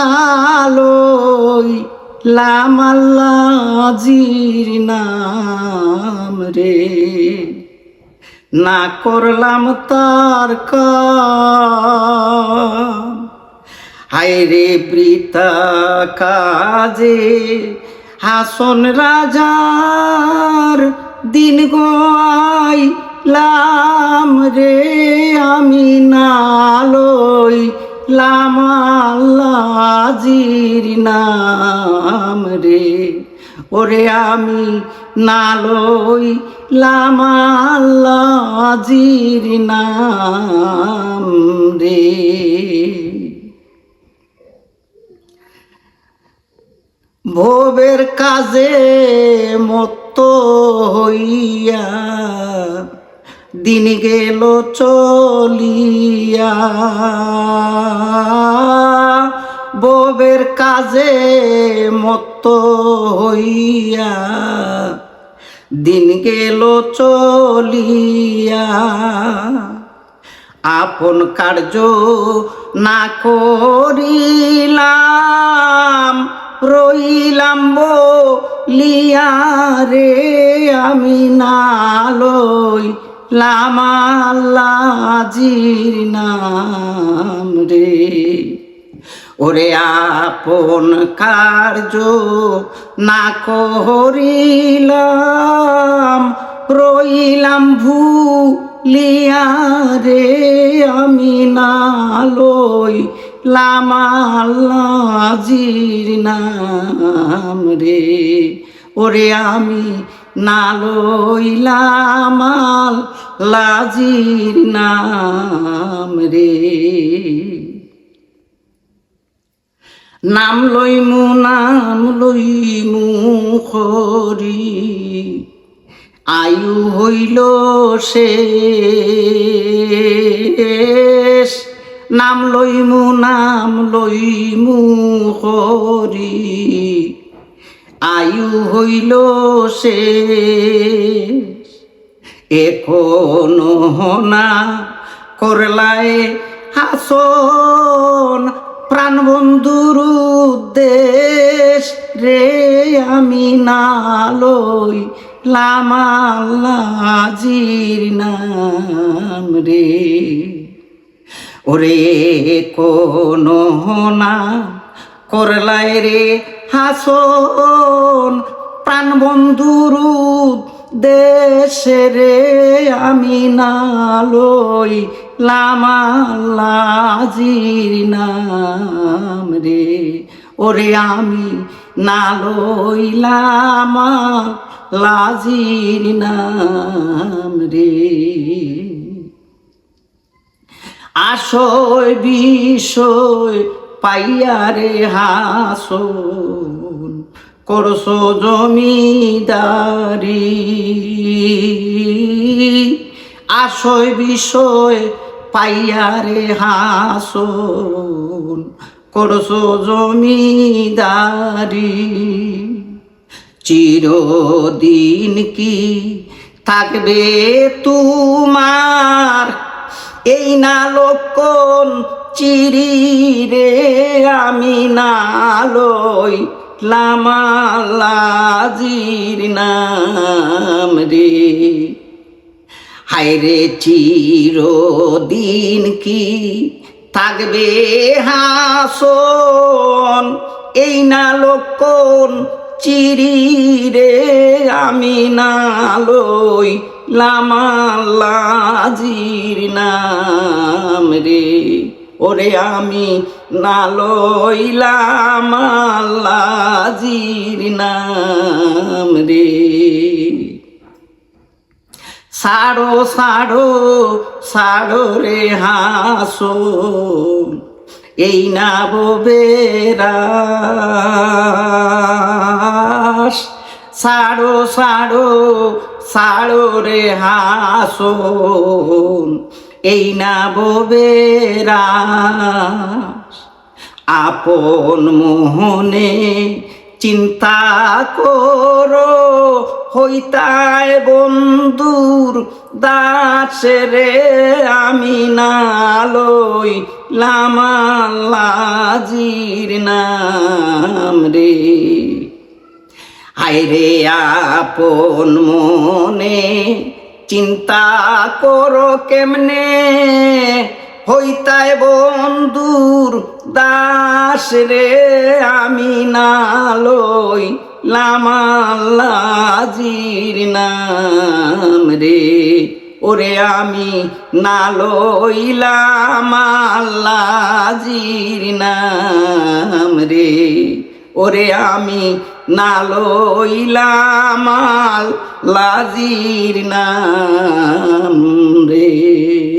নালই লামাল্লাজির নাম রে। না করলাম তার হায় রে বৃতা কাজে, হাসন রাজার দিন গোয়াই লাম রে। আমি নালই লামাল্লাজির নাম রে। ওরে আমি নালই লামাল্লাজির নাম রে। ভোবের কাজে মত হইয়া দিন গেল চলিয়া। ববের কাজে মত হইয়া। দিন গেল চলিয়া। আপন কার্য না করিলাম, রইলাম বলিয়া রে আমি নালই লামাল্লাজির নাম রে। ওরে আপন কার্য না করিলাম, রইলাম ভুলিয়া রে আমি নালই লামাল্লাজির নাম রে। ওরে আমি নালই লামাল লাজির নাম রে। নাম লইমু নাম লইমু খরি, আয়ু হইল শেষ। নাম লইমু নাম লইমু হরি আয়ু হইল শেষ। এখনও না করলায় হাসন। প্রাণ বন্ধুর উদ্দেশ রে আমি নালই লামাল্লাজির নাম রে। ওরে কোনো না করলাই রে হাসন, প্রাণ বন্ধুর দেশে রে আমি নালই লামাল্লাজির নাম রে। ওরে আমি নালই লামা লাজির নাম রে। আশয় বিষয় পাইয়ারে হাসন, করছ জমিদারি। আশয় বিষয় পাইয়া পাইয়ারে হাসন, করছ জমিদারি। চিরদিন কি থাকবে তোমার এই না লোকন চিরি রে আমি না নালই লামালাজির নাম রে। হায়রে চিরদিন কি থাকবে হাসন? এই না লোকন চিরি রে আমি নালই লামালাজির নাম রে। ওরে আমি নালই লামালাজির নাম রে। সাড়ো সাড়ো সাড়ো রে হাসো এই না বেরাস। সাড়ো সাড়ো সাড়ো রে হাসন, এই না বেরাস আপন মোহনে চিন্তা করো, হইতায় বন্ধুর দাস রে আমি নালই লামালাজির নাম রে। আইরে আপন মনে, চিন্তা করো কেমনে? হইতায় বন্ধুর দাস রে আমি না লই লামাল্লাজির নাম রে। ওরে আমি না লইলাম আল্লাজির নাম রে। ওরে আমি না লইলাম লাজির নাম রে।